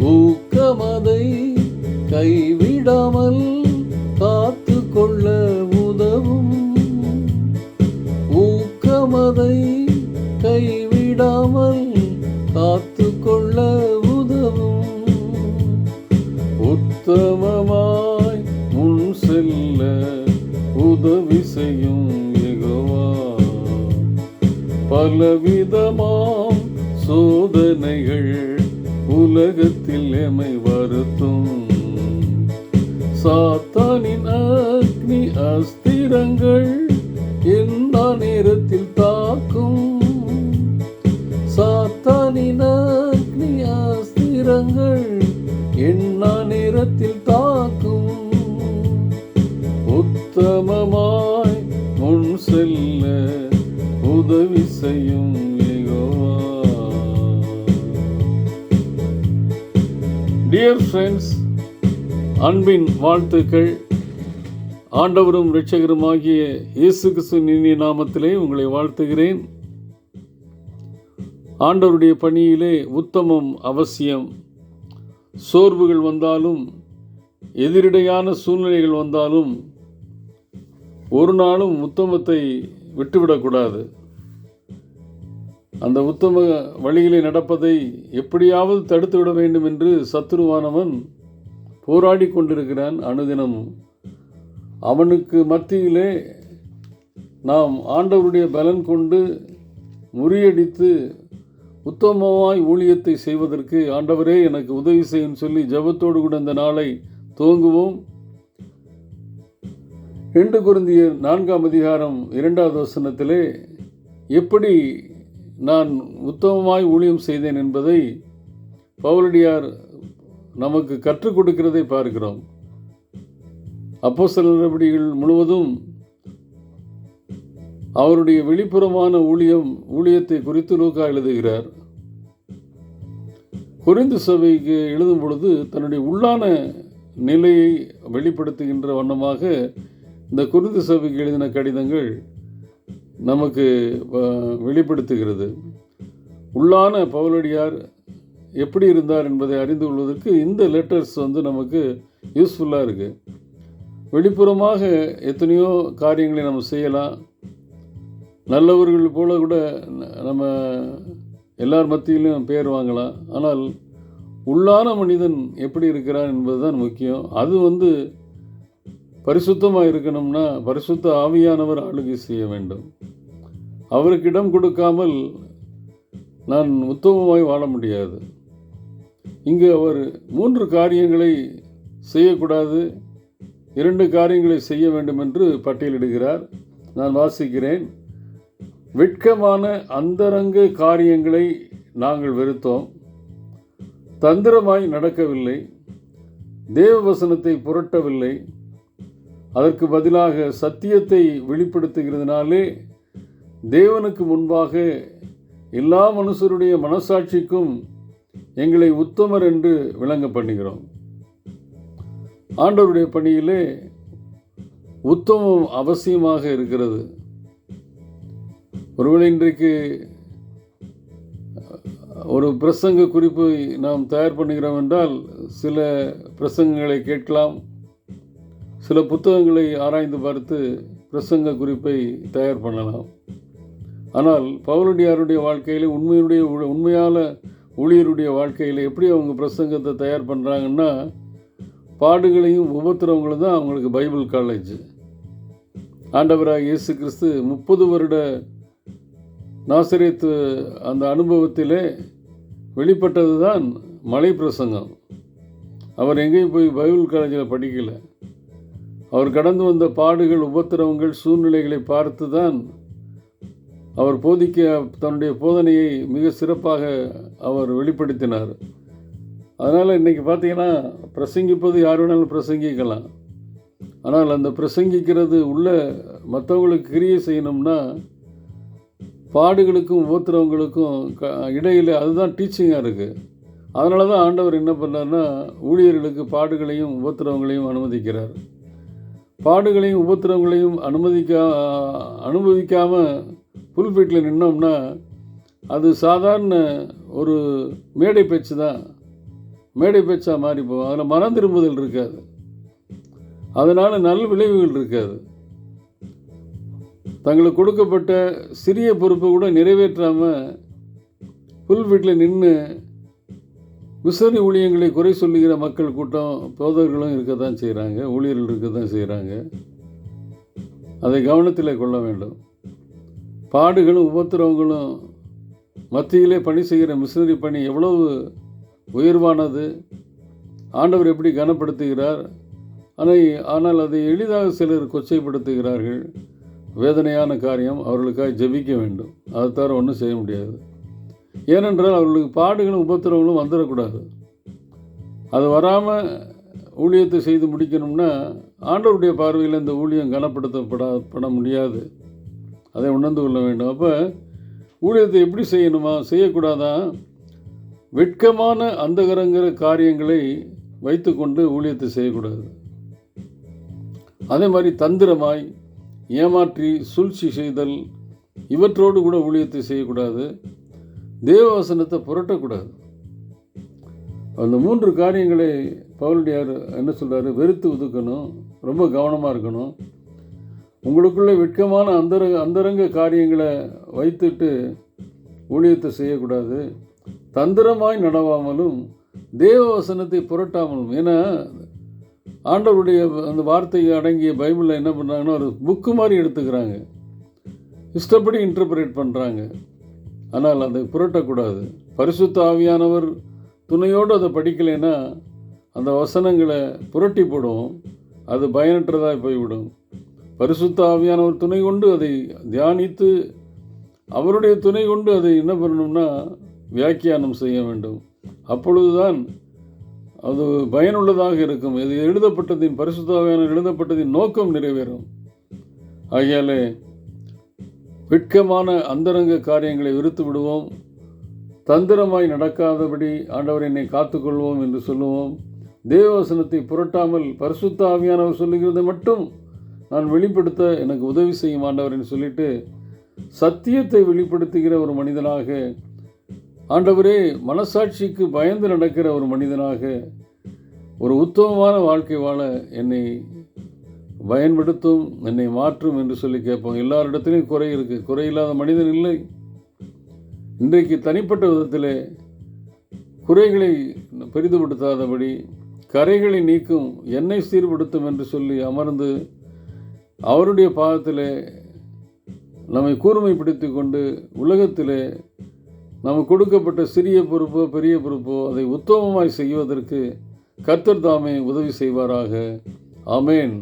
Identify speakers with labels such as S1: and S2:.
S1: ஊக்கமதை கைவிடாமல் காத்து கொள்ள உதவும். ஊக்கமதை கைவிடாமல் காத்து கொள்ள உதவும். உத்தமமாய் முன் செல்ல உதவி செய்யும் பலவிதமாம் சோதனைகள் உலகத்தில் எமை வருத்தும். சாத்தானின் அக்னி அஸ்திரங்கள் எல்லா நேரத்தில் தாக்கும். டியர் ஃப்ரெண்ட்ஸ் அன்பின் வாழ்த்துக்கள். ஆண்டவரும் இரட்சகருமாகிய இயேசு கிறிஸ்து இனிய நாமத்திலே உங்களை வாழ்த்துகிறேன். ஆண்டவருடைய பணியிலே உத்தமம் அவசியம். சோர்வுகள் வந்தாலும் எதிரிடையான சூழ்நிலைகள் வந்தாலும் ஒரு நாளும் உத்தமத்தை விட்டுவிடக்கூடாது. அந்த உத்தம வழியிலே நடப்பதை எப்படியாவது தடுத்து விட வேண்டும் என்று சத்துருவானவன் போராடி கொண்டிருக்கிறான். அனுதினமும் அவனுக்கு மத்தியிலே நாம் ஆண்டவருடைய பலன் கொண்டு முறியடித்து உத்தமமாய் ஊழியத்தை செய்வதற்கு ஆண்டவரே எனக்கு உதவி செய்யும் சொல்லி ஜெபத்தோடு கூட இந்த நாளை துவங்குவோம். ரெண்டு குருந்திய நான்காம் அதிகாரம் இரண்டாவது வசனத்திலே எப்படி நான் உத்தமமாய் ஊழியம் செய்தேன் என்பதை பவுலடியார் நமக்கு கற்றுக் கொடுக்கிறதை பார்க்கிறோம். அப்போ சில நடவடிக்கைகள் முழுவதும் அவருடைய வெளிப்புறமான ஊழியம் ஊழியத்தை குறித்து லூக்கா எழுதுகிறார். குறிந்து சபைக்கு எழுதும் பொழுது தன்னுடைய உள்ளான நிலையை வெளிப்படுத்துகின்ற வண்ணமாக இந்த குறிந்து சபைக்கு எழுதின கடிதங்கள் நமக்கு வெளிப்படுத்துகிறது. உள்ளான பவுலடியார் எப்படி இருந்தார் என்பதை அறிந்து கொள்வதற்கு இந்த லெட்டர்ஸ் வந்து நமக்கு யூஸ்ஃபுல்லாக இருக்குது வெளிப்புறமாக எத்தனையோ காரியங்களை நம்ம செய்யலாம். நல்லவர்கள் போல கூட நம்ம எல்லார் மத்தியிலும் பேர் வாங்கலாம். ஆனால் உள்ளான மனிதன் எப்படி இருக்கிறான் என்பதுதான் முக்கியம். அது வந்து பரிசுத்தமாக இருக்கணும்னா பரிசுத்த ஆவியானவர் ஆளுகை செய்ய வேண்டும். அவருக்கு இடம் கொடுக்காமல் நான் உத்தமமாய் வாழ முடியாது. இங்கு அவர் மூன்று காரியங்களை செய்யக்கூடாது. இரண்டு காரியங்களை செய்ய வேண்டும் என்று பட்டியலிடுகிறார். நான் வாசிக்கிறேன். வெட்கமான அந்தரங்க காரியங்களை நாங்கள் வெறுத்தோம். தந்திரமாய் நடக்கவில்லை. தேவ வசனத்தை புரட்டவில்லை. அதற்கு பதிலாக சத்தியத்தை வெளிப்படுத்துகிறதுனாலே தேவனுக்கு முன்பாக எல்லா மனுஷருடைய மனசாட்சிக்கும் எங்களை உத்தமர் என்று விளங்க பண்ணுகிறோம். ஆண்டவருடைய பணியிலே உத்தமம் அவசியமாக இருக்கிறது. ஒருவேளை இன்றைக்கு ஒரு பிரசங்க குறிப்பை நாம் தயார் பண்ணுகிறோம் என்றால் சில பிரசங்கங்களை கேட்கலாம். சில புத்தகங்களை ஆராய்ந்து பார்த்து பிரசங்க குறிப்பை தயார் பண்ணலாம். ஆனால் பவுலடியாருடைய வாழ்க்கையில் உண்மையுடைய உண்மையான ஊழியருடைய வாழ்க்கையில் எப்படி அவங்க பிரசங்கத்தை தயார் பண்ணுறாங்கன்னா பாடுகளையும் உபத்திரவங்களும் தான் அவங்களுக்கு பைபிள் காலேஜ். ஆண்டவராக இயேசு கிறிஸ்து முப்பது வருட நாசரேத்து அந்த அனுபவத்திலே வெளிப்பட்டது தான் மலை பிரசங்கம் அவர் எங்கேயும் போய் பைபிள் காலேஜில் படிக்கலை. அவர் கடந்து வந்த பாடுகள் உபத்திரவங்கள் சூழ்நிலைகளை பார்த்து தான் அவர் போதிக்க தன்னுடைய போதனையை மிக சிறப்பாக அவர் வெளிப்படுத்தினார். அதனால் இன்றைக்கி பார்த்தீங்கன்னா பிரசங்கிப்பது யார் வேணாலும் பிரசங்கிக்கலாம். ஆனால் அந்த பிரசங்கிக்கிறது உள்ள மற்றவங்களுக்கு கிரியை செய்யணும்னா பாடுகளுக்கும் உபத்திரவங்களுக்கும் க இடையில் அதுதான் டீச்சிங்காக இருக்குது அதனால தான் ஆண்டவர் என்ன பண்ணார்னா ஊழியர்களுக்கு பாடுகளையும் உபத்திரவங்களையும் அனுமதிக்கிறார். பாடுகளையும் உபத்திரவங்களையும் அனுமதிக்கா அனுமதிக்காமல் புல்பீட்டில் நின்னோம்னா அது சாதாரண ஒரு மேடை பேச்சு தான். மேடை பேச்சாக மாறி போகும். அதில் மனம் திரும்புதல் இருக்காது. அதனால் நல் விளைவுகள் இருக்காது. தங்களுக்கு கொடுக்கப்பட்ட சிறிய பொறுப்பை கூட நிறைவேற்றாமல் புல் வீட்டில் நின்று விசரணி ஊழியங்களை குறை சொல்லுகிற மக்கள் கூட்டம் போதகர்களும் இருக்க தான் செய்கிறாங்க ஊழியர்கள் இருக்க தான் செய்கிறாங்க அதை கவனத்தில் கொள்ள வேண்டும். பாடுகளும் உபத்திரவங்களும் மத்தியிலே பணி செய்கிற மிஷினரி பணி எவ்வளவு உயர்வானது ஆண்டவர் எப்படி கனப்படுத்துகிறார் ஆனால் ஆனால் அதை எளிதாக சிலர் கொச்சைப்படுத்துகிறார்கள். வேதனையான காரியம் அவர்களுக்காக ஜெபிக்க வேண்டும். அதை தவிர ஒன்றும் செய்ய முடியாது. ஏனென்றால் அவர்களுக்கு பாடுகளும் உபத்திரவங்களும் வந்துடக்கூடாது. அது வராமல் ஊழியத்தை செய்து முடிக்கணும்னா ஆண்டவருடைய பார்வையில் இந்த ஊழியம் கனப்படுத்தப்படப்பட முடியாது. அதை உணர்ந்து கொள்ள வேண்டும். அப்போ ஊழியத்தை எப்படி செய்யணுமா? செய்யக்கூடாதா? வெட்கமான அந்தகரங்கிற காரியங்களை வைத்துக்கொண்டு ஊழியத்தை செய்யக்கூடாது. அதே மாதிரி தந்திரமாய் ஏமாற்றி சூழ்ச்சி செய்தல் இவற்றோடு கூட ஊழியத்தை செய்யக்கூடாது. தேவவசனத்தை புரட்டக்கூடாது. அந்த மூன்று காரியங்களை பவுலடியார் என்ன சொல்கிறாரு வெறுத்து ஒதுக்கணும் ரொம்ப கவனமாக இருக்கணும். உங்களுக்குள்ள வெட்கமான அந்தர அந்தரங்க காரியங்களை வைத்துட்டு ஊழியத்தை செய்யக்கூடாது. தந்திரமாய் நடவாமலும் தேவ வசனத்தை புரட்டாமலும். ஏன்னா ஆண்டவருடைய அந்த வார்த்தை அடங்கிய பைபிளில் என்ன பண்ணுறாங்கன்னா ஒரு புக்கு மாதிரி எடுத்துக்கிறாங்க. இஷ்டப்படி இன்டர்பிரேட் பண்ணுறாங்க ஆனால் அதை புரட்டக்கூடாது. பரிசுத்த ஆவியானவர் துணையோடு அதை படிக்கலைன்னா அந்த வசனங்களை புரட்டி போடும் அது பயனற்றதாக போய்விடும். பரிசுத்த ஆவியானவர் துணை கொண்டு அதை தியானித்து அவருடைய துணை கொண்டு அதை என்ன பண்ணணும்னா வியாக்கியானம் செய்ய வேண்டும். அப்பொழுதுதான் அது பயனுள்ளதாக இருக்கும். இது எழுதப்பட்டதின் பரிசுத்தாவியான எழுதப்பட்டதின் நோக்கம் நிறைவேறும். ஆகையாலே வெட்கமான அந்தரங்க காரியங்களை விருத்து விடுவோம். தந்திரமாய் நடக்காதபடி ஆண்டவர் என்னை காத்துக்கொள்வோம் என்று சொல்லுவோம். தேவவசனத்தை புரட்டாமல் பரிசுத்த ஆவியானவர் சொல்லுகிறதை மட்டும் நான் வெளிப்படுத்த எனக்கு உதவி செய்யும் ஆண்டவர் என்று சொல்லிட்டு சத்தியத்தை வெளிப்படுத்துகிற ஒரு மனிதனாக ஆண்டவரே மனசாட்சிக்கு பயந்து நடக்கிற ஒரு மனிதனாக ஒரு உத்தமமான வாழ்க்கை வாழ என்னை பயன்படுத்தும் என்னை மாற்றும் என்று சொல்லி கேட்போம். எல்லாரிடத்திலையும் குறை இருக்குது குறையில்லாத மனிதன் இல்லை. இன்றைக்கு தனிப்பட்ட விதத்தில் குறைகளை பெரிதுபடுத்தாதபடி கரைகளை நீக்கும் என்னை சீர்படுத்தும் என்று சொல்லி அமர்ந்து அவருடைய பாதத்தில் நம்மை கூர்மைப்படுத்தி கொண்டு உலகத்திலே நமக்கு கொடுக்கப்பட்ட சிறிய பொறுப்போ பெரிய பொறுப்போ அதை உத்தமமாய் செய்வதற்கு கர்த்தர் தாமே உதவி செய்வாராக. அமேன்